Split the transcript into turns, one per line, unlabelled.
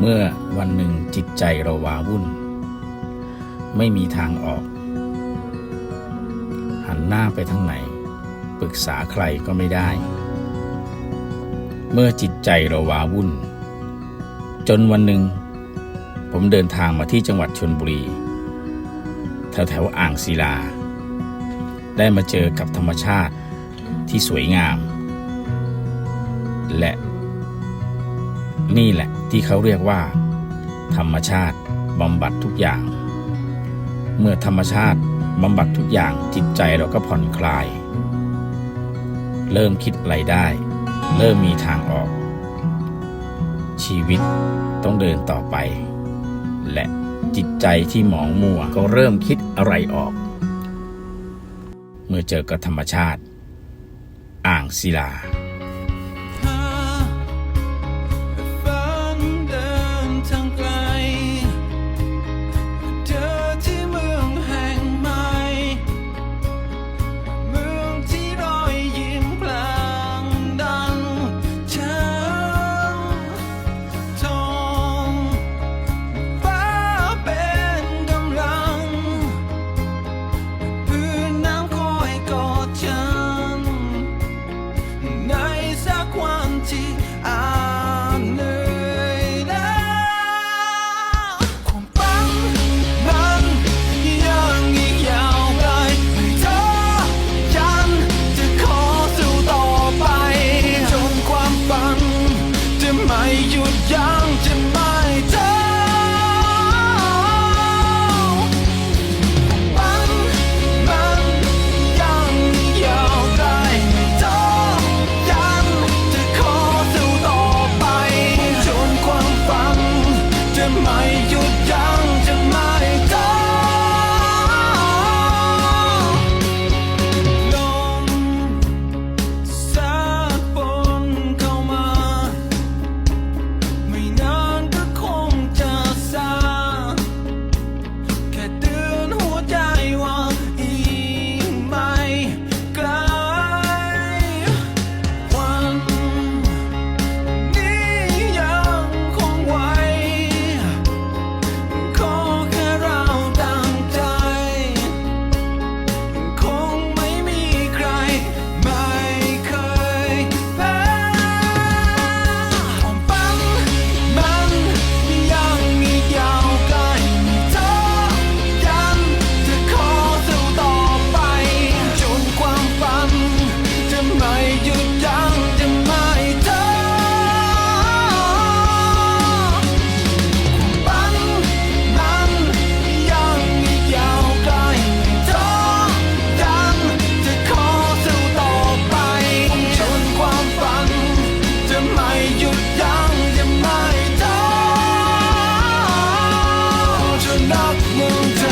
เมื่อวันหนึ่งจิตใจเราวาวุ่น ไม่มีทางออก หันหน้าไปทางไหน ปรึกษาใครก็ไม่ได้ เมื่อจิตใจเราวาวุ่น จนวันหนึ่ง ผมเดินทางมาที่จังหวัดชนบุรี แถวแถวอ่างศิลา ได้มาเจอกับธรรมชาติที่สวยงาม และ นี่แหละที่เขาเรียกว่า ธรรมชาติบำบัดทุกอย่าง เมื่อธรรมชาติบำบัดทุกอย่างจิตใจเราก็ผ่อนคลาย เริ่มคิดอะไรได้ เริ่มมีทางออก ชีวิตต้องเดินต่อไป และจิตใจที่หมองมัวก็เริ่มคิดอะไรออก เมื่อเจอกับธรรมชาติ อ่างศิลา
จะ montagne.